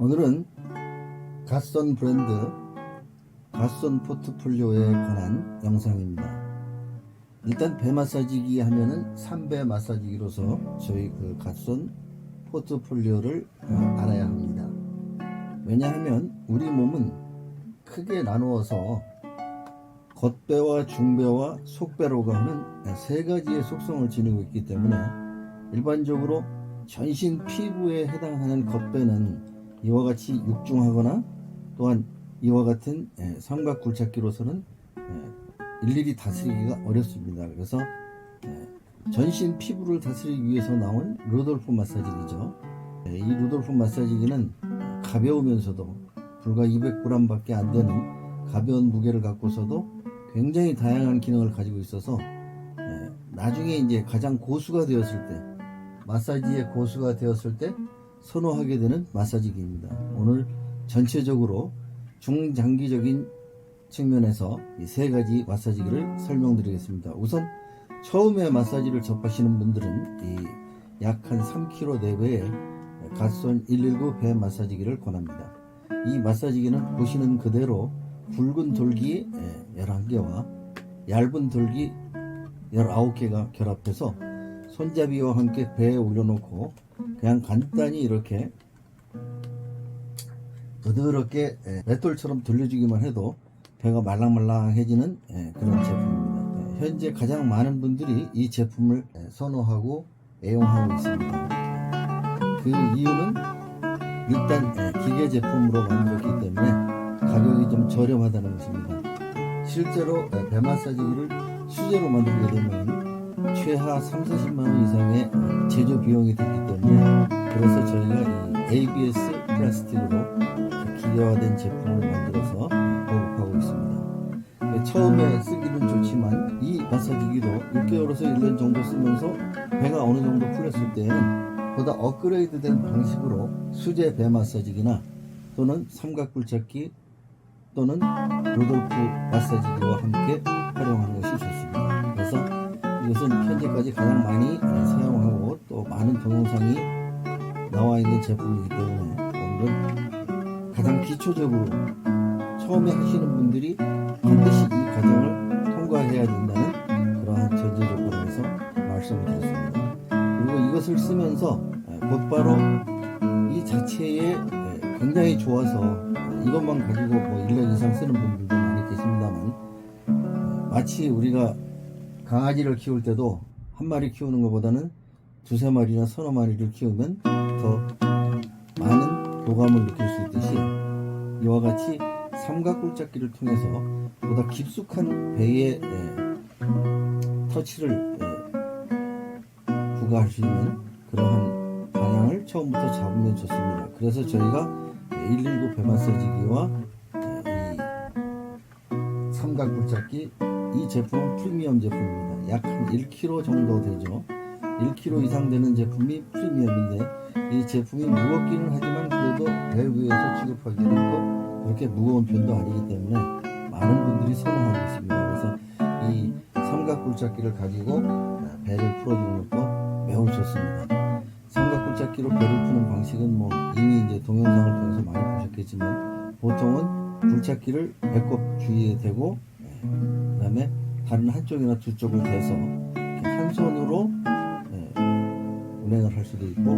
오늘은 갓선 브랜드 갓선 포트폴리오에 관한 영상입니다. 일단 배 마사지기 하면은 3배 마사지기로서 저희 그 갓선 포트폴리오를 어, 알아야 합니다. 왜냐하면 우리 몸은 크게 나누어서 겉배와 중배와 속배로가 하는 세 가지의 속성을 지니고 있기 때문에 일반적으로 전신 피부에 해당하는 겉배는 이와 같이 육중하거나 또한 이와 같은 예, 삼각 굴착기로서는 예, 일일이 다스리기가 어렵습니다. 그래서 예, 전신 피부를 다스리기 위해서 나온 루돌프 마사지기죠. 예, 이 루돌프 마사지기는 가벼우면서도 불과 200g밖에 안 되는 가벼운 무게를 갖고서도 굉장히 다양한 기능을 가지고 있어서 예, 나중에 이제 가장 고수가 되었을 때 마사지의 고수가 되었을 때 선호하게 되는 마사지기입니다. 오늘 전체적으로 중장기적인 측면에서 이 세 가지 마사지기를 설명드리겠습니다. 우선 처음에 마사지를 접하시는 분들은 이약한 3kg 내외의 갓손 119 배 마사지기를 권합니다. 이 마사지기는 보시는 그대로 굵은 돌기 11개와 얇은 돌기 19개가 결합해서 손잡이와 함께 배에 올려놓고 그냥 간단히 이렇게 부드럽게 예, 맷돌처럼 돌려주기만 해도 배가 말랑말랑해지는 예, 그런 제품입니다. 예, 현재 가장 많은 분들이 이 제품을 예, 선호하고 애용하고 있습니다. 그 이유는 일단 예, 기계 제품으로 만들었기 때문에 가격이 좀 저렴하다는 것입니다. 실제로 예, 배 마사지기를 수제로 만들게 되면 최하 3, 40만 원 이상의 제조 비용이 들기 때문에 그래서 저희가 이 ABS 플라스틱으로 기계화된 제품을 만들어서 보급하고 있습니다. 처음에 쓰기는 좋지만 이 마사지기도 6개월에서 1년 정도 쓰면서 배가 어느 정도 풀렸을 때에는 보다 업그레이드된 방식으로 수제 배 마사지기나 또는 삼각굴착기 또는 로돌프 마사지기와 함께 활용하는 것이 좋습니다. 이것은 현재까지 가장 많이 사용하고 또 많은 동영상이 나와 있는 제품이기 때문에 오늘은 가장 기초적으로 처음에 하시는 분들이 반드시 이 과정을 통과해야 된다는 그러한 전제 조건에서 말씀을 드렸습니다. 그리고 이것을 쓰면서 곧바로 이 자체에 굉장히 좋아서 이것만 가지고 뭐 1년 이상 쓰는 분들도 많이 계십니다만 마치 우리가 강아지를 키울 때도 한 마리 키우는 것보다는 두세 마리나 서너 마리를 키우면 더 많은 교감을 느낄 수 있듯이 이와 같이 삼각굴착기를 통해서 보다 깊숙한 배의 예, 터치를 예, 부과할 수 있는 그러한 방향을 처음부터 잡으면 좋습니다. 그래서 저희가 119 배마사지기와 예, 이 삼각굴착기 이 제품은 프리미엄 제품입니다. 약 한 1kg 정도 되죠. 1kg 이상 되는 제품이 프리미엄인데 이 제품이 무겁기는 하지만 그래도 배 위에서 취급하기에는 또 그렇게 무거운 편도 아니기 때문에 많은 분들이 선호하고 있습니다. 그래서 이 삼각굴착기를 가지고 배를 풀어주는 것도 매우 좋습니다. 삼각굴착기로 배를 푸는 방식은 뭐 이미 이제 동영상을 통해서 많이 보셨겠지만 보통은 굴착기를 배꼽 주위에 대고 그 다음에 다른 한쪽이나 두 쪽을 대서 한 손으로 예, 운행을 할 수도 있고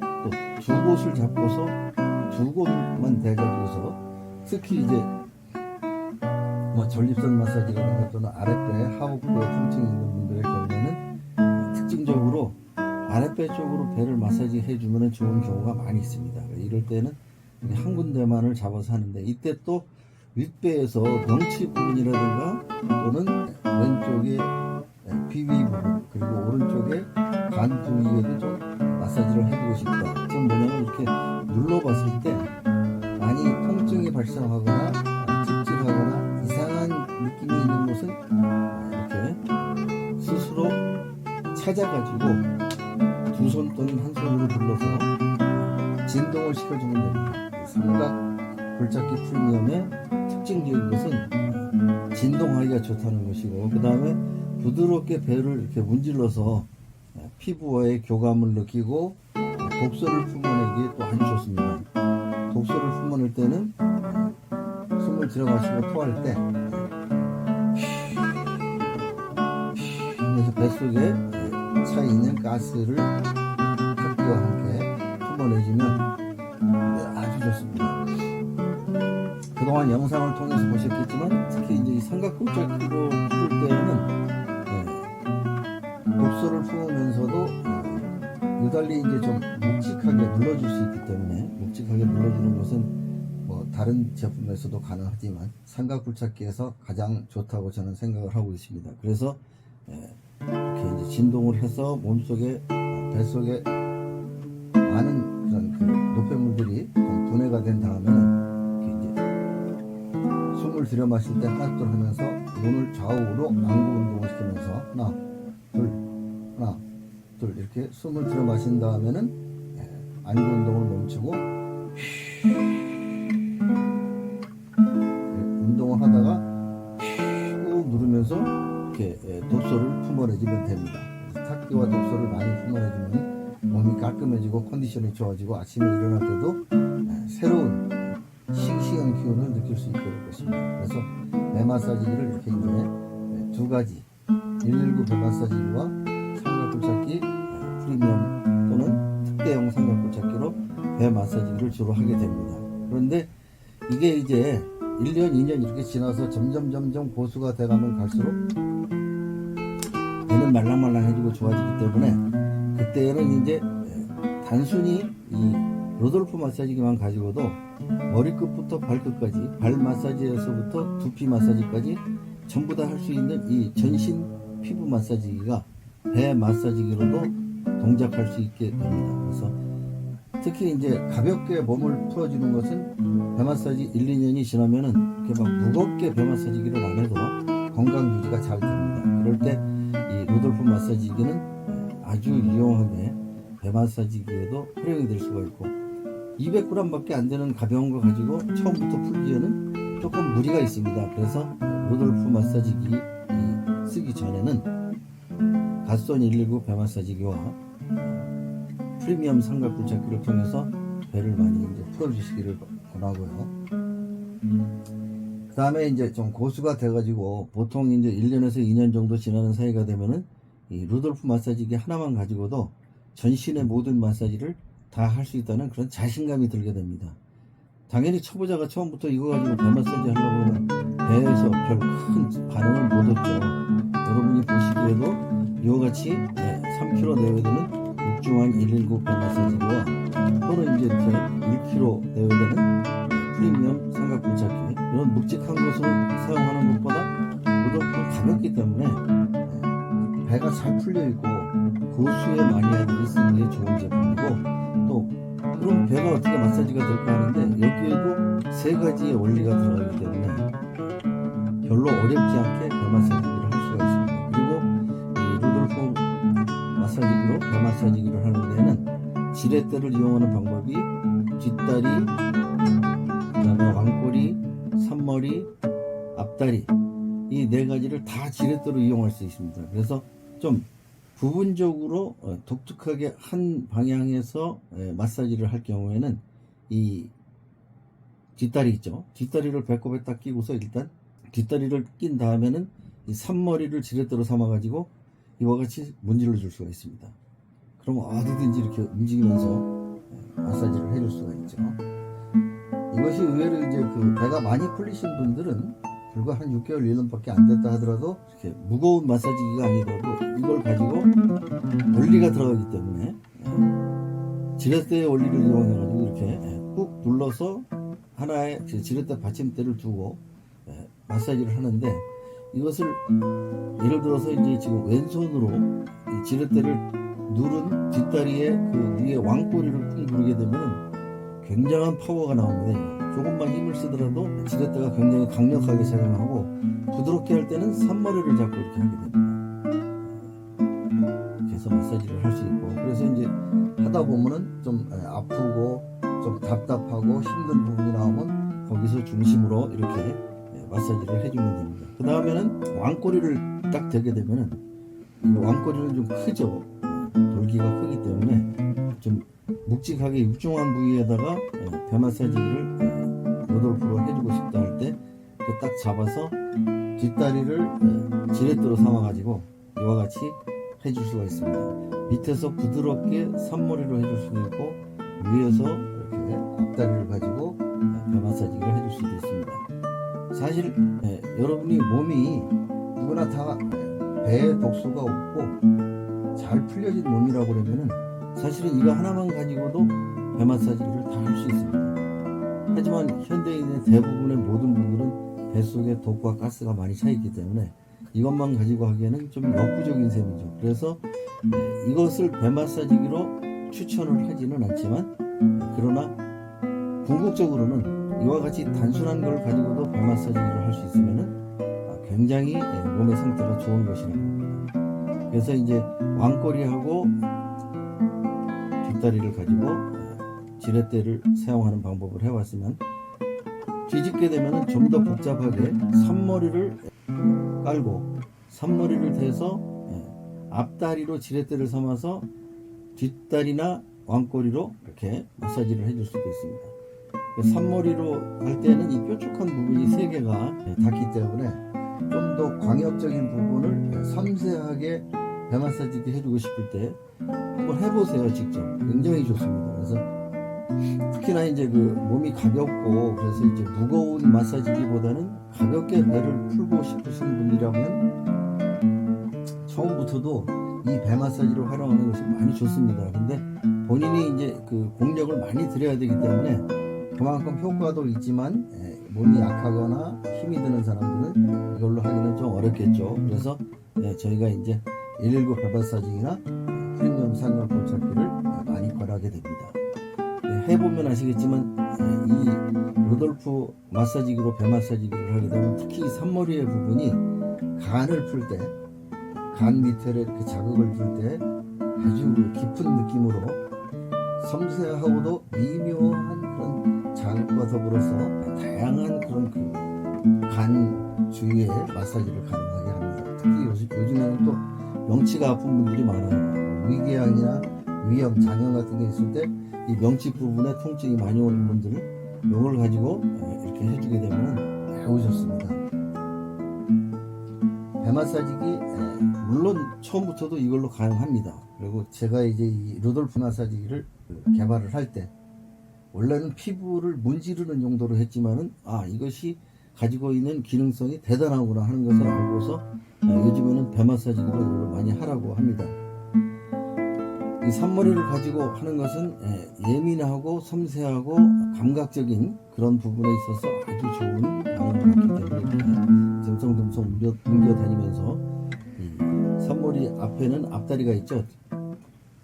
또 두 곳을 잡고서 두 곳만 대가지고서 특히 이제 뭐 전립선 마사지라든가 또는 아랫배 하복부에 통증이 있는 분들의 경우에는 특징적으로 아랫배 쪽으로 배를 마사지 해주면 좋은 경우가 많이 있습니다. 이럴 때는 한 군데만을 잡아서 하는데 이때 또 윗배에서 덩치 부분이라든가 또는 왼쪽에 비위 부분 그리고 오른쪽에 간 부위에도 좀 마사지를 해주고 싶다. 그건 뭐냐면 이렇게 눌러봤을 때 많이 통증이 발생하거나 찝찝하거나 이상한 느낌이 있는 곳은 이렇게 스스로 찾아가지고 두 손 또는 한 손으로 눌러서 진동을 시켜주면 됩니다. 삼각 굴착기 프리미엄의 특징적인 것은 진동하기가 좋다는 것이고 그 다음에 부드럽게 배를 이렇게 문질러서 피부와의 교감을 느끼고 독소를 품어내기에 또 아주 좋습니다. 독소를 품어낼 때는 예, 숨을 들어마시고 토할 때 그래서 뱃속에 예, 차 있는 가스를 탁기와 함께 품어내주면 예, 아주 좋습니다. 그동안 영상을 통해서 보셨겠지만 특히 이제 이 삼각골짜기로 풀 때에는 예, 독소를 품으면서도 예, 유달리 이제 좀 묵직하게 눌러줄 수 있기 때문에 묵직하게 눌러주는 것은 뭐 다른 제품에서도 가능하지만 삼각굴착기에서 가장 좋다고 저는 생각을 하고 있습니다. 그래서 예, 이렇게 이제 진동을 해서 몸속에 어, 뱃속에 많은 그런 그 노폐물들이 좀 분해가 된 다음에는 숨을 들여 마실 때 하나둘 하면서 눈을 좌우로 안구 운동을 시키면서 하나 둘 하나 둘 이렇게 숨을 들여 마신 다음에는 예, 안구 운동을 멈추고 예, 운동을 하다가 꾹 누르면서 이렇게 예, 독소를 품어내주면 됩니다. 탁기와 독소를 많이 품어내주면 몸이 깔끔해지고 컨디션이 좋아지고 아침에 일어날 때도 기운을 느낄 수 있게 될 것입니다. 그래서 배 마사지기를 이렇게 이제 예, 두 가지 119배 마사지기와 삼각골 찾기 예, 프리미엄 또는 특대형 삼각골 찾기로 배 마사지기를 주로 하게 됩니다. 그런데 이게 이제 1년, 2년 이렇게 지나서 점점 점점 고수가 돼가면 갈수록 배는 말랑말랑해지고 좋아지기 때문에 그때는 이제 예, 단순히 이 로돌프 마사지기만 가지고도 머리끝부터 발끝까지 발 마사지에서부터 두피 마사지까지 전부 다 할 수 있는 이 전신 피부 마사지기가 배 마사지기로도 동작할 수 있게 됩니다. 그래서 특히 이제 가볍게 몸을 풀어주는 것은 배 마사지 1, 2년이 지나면은 이렇게 막 무겁게 배 마사지기를 안 해도 건강 유지가 잘 됩니다. 그럴 때 이 로돌프 마사지기는 아주 유용하게 배 마사지기에도 활용이 될 수가 있고 200g밖에 안 되는 가벼운 거 가지고 처음부터 풀기에는 조금 무리가 있습니다. 그래서 로돌프 마사지기 이 쓰기 전에는 갓손 119 배 마사지기와 프리미엄 삼각굴착기를 통해서 배를 많이 이제 풀어주시기를 권하고요. 그 다음에 이제 좀 고수가 돼가지고 보통 이제 1년에서 2년 정도 지나는 사이가 되면은 이 루돌프 마사지기 하나만 가지고도 전신의 모든 마사지를 다 할 수 있다는 그런 자신감이 들게 됩니다. 당연히 초보자가 처음부터 이거 가지고 배 마사지 하려고 하면 배에서 별 큰 반응을 못 얻죠. 여러분이 보시기에도 이와 같이 3kg 내외 되는 육중한 119 배 마사지기와 또는 이제 이렇게 1kg 내외 되는 프리미엄 삼각굴착기 이런 묵직한 것을 사용하는 것보다 무덤은 가볍기 때문에 배가 잘 풀려 있고 고수의 마니아들이 쓰기에 좋은 제품이고 또 그럼 배가 어떻게 마사지가 될까 하는데 여기에도 세 가지의 원리가 들어가기 때문에 별로 어렵지 않게 배 마사지기를 할 수가 있습니다. 그리고 이 루돌프 마사지기로 배 마사지기를 하는 데에는 지렛대를 이용하는 방법이 뒷다리, 그 다음에 왕꼬리, 산머리, 앞다리 이 네 가지를 다 지렛대로 이용할 수 있습니다. 그래서 좀 부분적으로 어, 독특하게 한 방향에서 에, 마사지를 할 경우에는 이 뒷다리 있죠. 뒷다리를 배꼽에 딱 끼고서 일단 뒷다리를 낀 다음에는 이 산머리를 지렛대로 삼아가지고 이와 같이 문질러 줄 수가 있습니다. 그럼 어디든지 이렇게 움직이면서 에, 마사지를 해줄 수가 있죠. 이것이 의외로 이제 그 배가 많이 풀리신 분들은 불과 한 6개월, 1년밖에 안 됐다 하더라도 이렇게 무거운 마사지기가 아니더라도 이걸 가지고 원리가 들어가기 때문에 예, 지렛대의 원리를 이용해가지고 이렇게 예, 꾹 눌러서 하나의 그 지렛대 받침대를 두고 예, 마사지를 하는데 이것을 예를 들어서 이제 지금 왼손으로 이 지렛대를 누른 뒷다리에 그 위에 왕꼬리를 꾹 누르게 되면 굉장한 파워가 나오는데 조금만 힘을 쓰더라도 지렛대가 굉장히 강력하게 작용하고 부드럽게 할 때는 산머리를 잡고 이렇게 하게 됩니다. 이렇게 해서 마사지를 할 수 있고 그래서 이제 하다 보면은 좀 에, 아프고 좀 답답하고 힘든 부분이 나오면 거기서 중심으로 이렇게 에, 마사지를 해주면 됩니다. 그 다음에는 왕꼬리를 딱 대게 되면은 이 왕꼬리는 좀 크죠. 돌기가 크기 때문에 좀 묵직하게 육중한 부위에다가 예, 배 예, 로돌프로 해주고 싶다 할 때 딱 잡아서 뒷다리를 예, 지렛대로 삼아가지고 이와 같이 해줄 수가 있습니다. 밑에서 부드럽게 산머리로 해줄 수도 있고 위에서 이렇게 앞다리를 가지고 예, 배 마사지기를 해줄 수도 있습니다. 사실 예, 여러분이 몸이 누구나 다 예, 배에 독소가 없고 잘 풀려진 몸이라고 그러면은 사실은 이거 하나만 가지고도 배 마사지기를 다 할 수 있습니다. 하지만 현대인의 대부분의 모든 분들은 뱃속에 독과 가스가 많이 차 있기 때문에 이것만 가지고 하기에는 좀 역부족인 셈이죠. 그래서 예, 이것을 배 마사지기로 추천을 하지는 않지만 그러나 궁극적으로는 이와 같이 단순한 걸 가지고도 배 마사지기를 할 수 있으면은 아, 굉장히 예, 몸의 상태가 좋은 것이라고 합니다. 그래서 이제 왕꼬리하고 뒷다리를 가지고 어, 지렛대를 사용하는 방법을 해왔으면 뒤집게 되면 좀 더 복잡하게 산머리를 깔고 산머리를 대서 예, 앞다리로 지렛대를 삼아서 뒷다리나 왕꼬리로 이렇게 마사지를 해줄 수도 있습니다. 그 산머리로 할 때는 이 뾰족한 부분이 세 개가 예, 닿기 때문에 좀 더 광역적인 부분을 예, 섬세하게 배 마사지기 해주고 싶을 때 한번 해보세요 직접 굉장히 좋습니다. 그래서 특히나 이제 그 몸이 가볍고 그래서 이제 무거운 마사지기보다는 가볍게 배를 풀고 싶으신 분이라면 처음부터도 이 배 마사지를 활용하는 것이 많이 좋습니다. 근데 본인이 이제 그 공력을 많이 들여야 되기 때문에 그만큼 효과도 있지만 예, 몸이 약하거나 힘이 드는 사람들은 이걸로 하기는 좀 어렵겠죠. 그래서 예, 저희가 이제 119배 마사지기나 프리미엄 상용 골차기를 많이 권하게 됩니다. 네, 해보면 아시겠지만 예, 이 루돌프 마사지기로 배 마사지기를 하게 되면 특히 이 산머리의 부분이 간을 풀 때, 간 밑에를 이렇게 자극을 줄 때 아주 깊은 느낌으로 섬세하고도 미묘한 그런 자극과 더불어서 다양한 그런 그 간 주위에 마사지를 가능하게 합니다. 특히 요즘, 요즘에는 또 명치가 아픈 분들이 많아요. 위궤양이나 위염, 장염 같은 게 있을 때 이 명치 부분에 통증이 많이 오는 분들은 이걸 가지고 예, 이렇게 해주게 되면 매우 좋습니다. 배 마사지기 예, 물론 처음부터도 이걸로 가능합니다. 그리고 제가 이제 이 루돌프 마사지기를 그 개발을 할 때 원래는 피부를 문지르는 용도로 했지만은 아 이것이 가지고 있는 기능성이 대단하구나 하는 것을 알고서 예, 요즘에는 배 마사지기로 이걸 많이 하라고 합니다. 이 산머리를 가지고 하는 것은 예, 예민하고 섬세하고 감각적인 그런 부분에 있어서 아주 좋은 반응을 갖기 때문에 듬성듬성 옮겨, 다니면서 이 산머리 앞에는 앞다리가 있죠.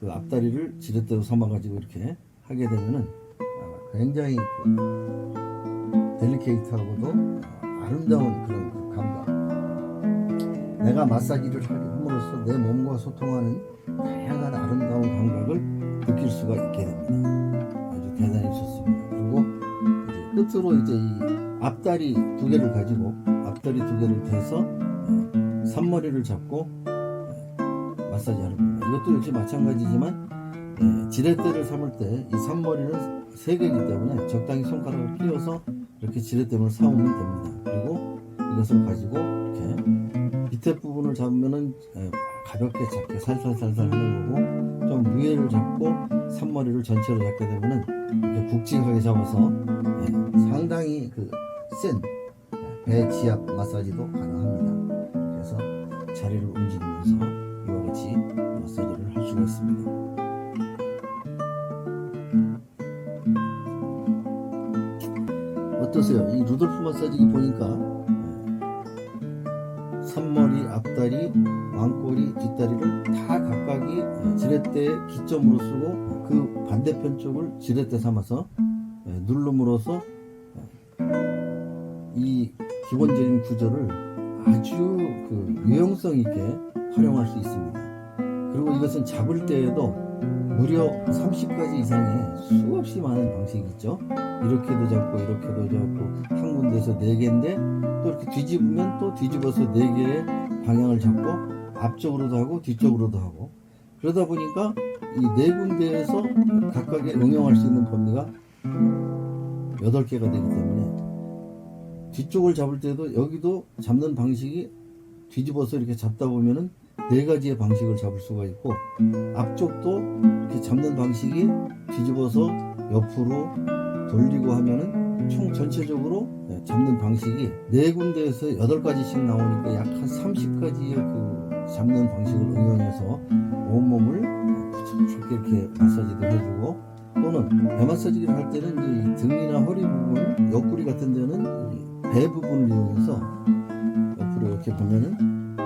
그 앞다리를 지렛대로 삼아가지고 이렇게 하게 되면은 아, 굉장히 그 델리케이트하고도 아름다운 그런 그 감각. 내가 마사지를 하게 함으로써 내 몸과 소통하는 다양한 아름다운 감각을 느낄 수가 있게 됩니다. 아주 대단히 좋습니다. 그리고 이제 끝으로 이제 이 앞다리 두 개를 가지고 앞다리 두 개를 대서 예, 산머리를 잡고 예, 마사지하는 겁니다. 이것도 역시 마찬가지지만 예, 지렛대를 삼을 때 이 산머리는 세 개이기 때문에 적당히 손가락을 끼워서 이렇게 지렛대를 삼으면 됩니다. 그리고 이것을 가지고 이렇게 밑에 부분을 잡으면은 예, 가볍게 잡게 살살살살 하는 거고 좀 위에를 잡고 산머리를 전체로 잡게 되면은 이렇게 굵직하게 잡아서 예, 상당히 그 센 배 지압 마사지도 가능합니다. 그래서 자리를 움직이면서 이와 같이 마사지를 할 수가 있습니다. 어떠세요? 이 루돌프 마사지기 보니까 예, 산머리, 앞다리, 왕꼬리, 뒷다리를 다 각각이 지렛대의 기점으로 쓰고 그 반대편 쪽을 지렛대 삼아서 예, 누름으로써 예, 이 기본적인 구조를 아주 그 유용성 있게 활용할 수 있습니다. 그리고 이것은 잡을 때에도 무려 30가지 이상의 수없이 많은 방식이 있죠. 이렇게도 잡고 이렇게도 잡고 한 군데에서 네 개인데 또 이렇게 뒤집으면 또 뒤집어서 네 개의 방향을 잡고 앞쪽으로도 하고 뒤쪽으로도 하고. 그러다 보니까 이 네 군데에서 각각의 응용할 수 있는 범위가 8개가 되기 때문에 뒤쪽을 잡을 때도 여기도 잡는 방식이 뒤집어서 이렇게 잡다 보면은 네 가지의 방식을 잡을 수가 있고 앞쪽도 이렇게 잡는 방식이 뒤집어서 옆으로 돌리고 하면은 총 전체적으로 네, 잡는 방식이 네 군데에서 여덟 가지씩 나오니까 약 한 30가지의 그 잡는 방식을 응용해서 온몸을 부드럽게 이렇게 마사지도 해주고 또는 배 마사지를 할 때는 이 등이나 허리 부분, 옆구리 같은 데는 이배 부분을 이용해서 옆으로 이렇게 보면은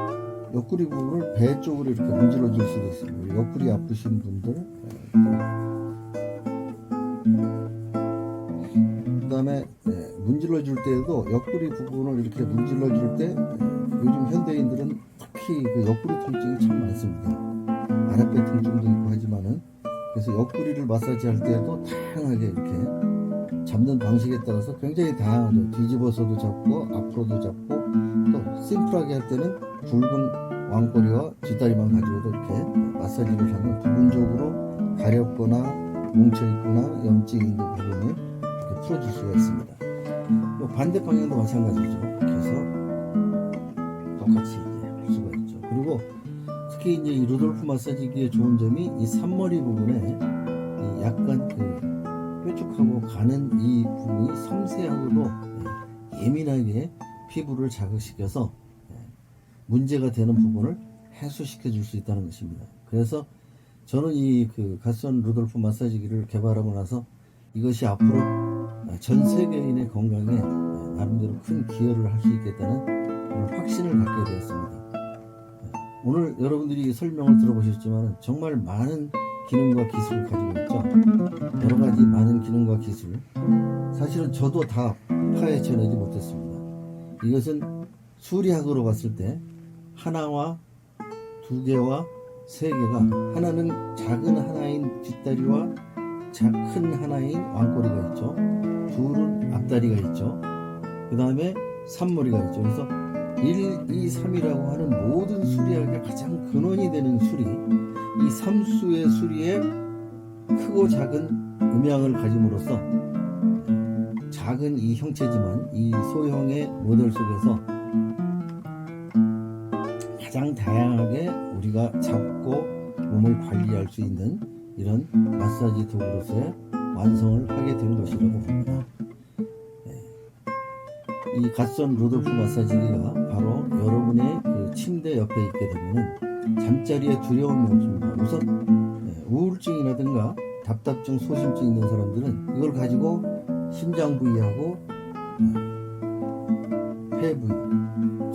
옆구리 부분을 배 쪽으로 이렇게 문질러 줄 수도 있습니다. 옆구리 아프신 분들. 문질러 줄 때에도 옆구리 부분을 이렇게 문질러 줄 때 요즘 현대인들은 특히 그 옆구리 통증이 참 많습니다. 아랫배 통증도 있고 하지만은 그래서 옆구리를 마사지할 때에도 다양하게 이렇게 잡는 방식에 따라서 굉장히 다양하죠. 뒤집어서도 잡고 앞으로도 잡고 또 심플하게 할 때는 굵은 왕꼬리와 뒷다리만 가지고도 이렇게 마사지를 하면 부분적으로 가렵거나 뭉쳐있거나 염증이 있는 부분을 이렇게 풀어줄 수가 있습니다. 또 반대 방향도 마찬가지죠. 해서 똑같이 이제 할 수가 있죠. 그리고 특히 이제 이 루돌프 마사지기의 좋은 점이 이 산머리 부분에 이 약간 그 뾰족하고 가는 이 부분이 섬세하고도 예민하게 피부를 자극시켜서 문제가 되는 부분을 해소시켜 줄 수 있다는 것입니다. 그래서 저는 이그 갓선 루돌프 마사지기를 개발하고 나서 이것이 앞으로 전 세계인의 건강에 나름대로 큰 기여를 할 수 있겠다는 확신을 갖게 되었습니다. 오늘 여러분들이 설명을 들어보셨지만 정말 많은 기능과 기술을 가지고 있죠. 여러 가지 많은 기능과 기술. 사실은 저도 다 파헤쳐내지 못했습니다. 이것은 수리학으로 봤을 때 하나와 두 개와 세 개가 하나는 작은 하나인 뒷다리와 자- 큰 하나인 왕꼬리가 있죠. 둘은 앞다리가 있죠. 그 다음에 산머리가 있죠. 그래서 1, 2, 3이라고 하는 모든 수리학의 가장 근원이 되는 수리, 이 삼수의 수리에 크고 작은 음양을 가짐으로써 작은 이 형체지만 이 소형의 모델 속에서 가장 다양하게 우리가 잡고 몸을 관리할 수 있는 이런 마사지 도구로서의 완성을 하게 된 것이라고 봅니다. 이 갓선 루돌프 마사지기가 바로 여러분의 그 침대 옆에 있게 되면은 잠자리에 두려움이 없습니다. 우선 네, 우울증이라든가 답답증, 소심증 있는 사람들은 이걸 가지고 심장 부위하고 어, 폐 부위,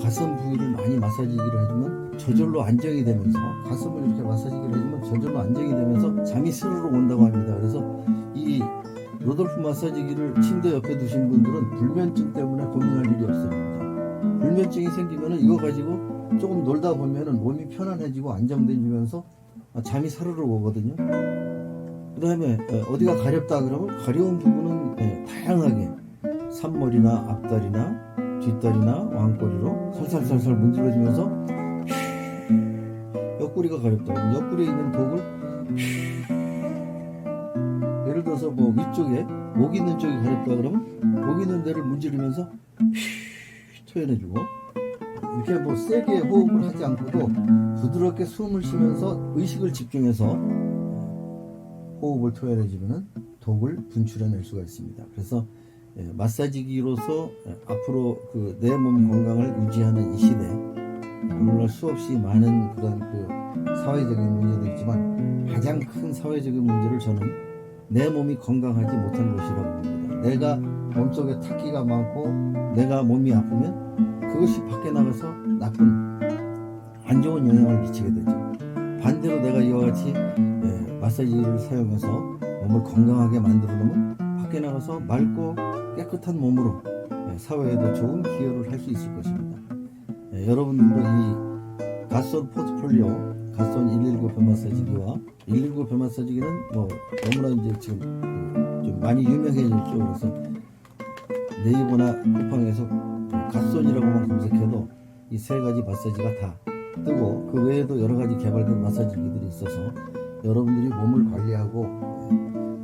가슴 부위를 많이 마사지기를 해주면 저절로 안정이 되면서 가슴을 이렇게 마사지기를 해주면 저절로 안정이 되면서 잠이 스르르 온다고 합니다. 그래서 이 로돌프 마사지기를 침대 옆에 두신 분들은 불면증 때문에 고민할 일이 없습니다. 불면증이 생기면은 이거 가지고 조금 놀다 보면은 몸이 편안해지고 안정되면서 잠이 사르르 오거든요. 그 다음에 어디가 가렵다 그러면 가려운 부분은 예, 다양하게 산머리나 앞다리나 뒷다리나 왕꼬리로 살살살살 문질러주면서 옆구리가 가렵다 그러면 옆구리에 있는 독을 예를 들어서 뭐 위쪽에 목 있는 쪽이 가렵다 그러면 목 있는 데를 문지르면서 토해내주고 이렇게 뭐 세게 호흡을 하지 않고도 부드럽게 숨을 쉬면서 의식을 집중해서 호흡을 토해내주면 독을 분출해낼 수가 있습니다. 그래서 예, 마사지기로서 예, 앞으로 그 내 몸 건강을 유지하는 이 시대 오늘날 수없이 많은 그런 그 사회적인 문제도 있지만 가장 큰 사회적인 문제를 저는 내 몸이 건강하지 못한 것이라고 봅니다. 내가 몸속에 탁기가 많고 내가 몸이 아프면 그것이 밖에 나가서 나쁜 안 좋은 영향을 미치게 되죠. 반대로 내가 이와 같이 예, 마사지를 사용해서 몸을 건강하게 만들어 놓으면 밖에 나가서 맑고 깨끗한 몸으로 예, 사회에도 좋은 기여를 할 수 있을 것입니다. 여러분들도 이 갓손 포트폴리오 갓손 119 변마사지기와 119 변마사지기는 뭐 너무나 이제 지금 그 좀 많이 유명해졌죠 그래서 네이버나 쿠팡에서 갓손이라고만 검색해도 이 세 가지 마사지가 다 뜨고 그 외에도 여러 가지 개발된 마사지기들이 있어서 여러분들이 몸을 관리하고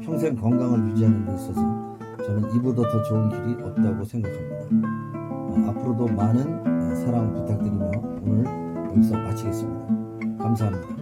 평생 건강을 유지하는 데 있어서 저는 이보다 더 좋은 길이 없다고 생각합니다. 아, 앞으로도 많은 사랑 부탁드리며 오늘 여기서 마치겠습니다. 감사합니다.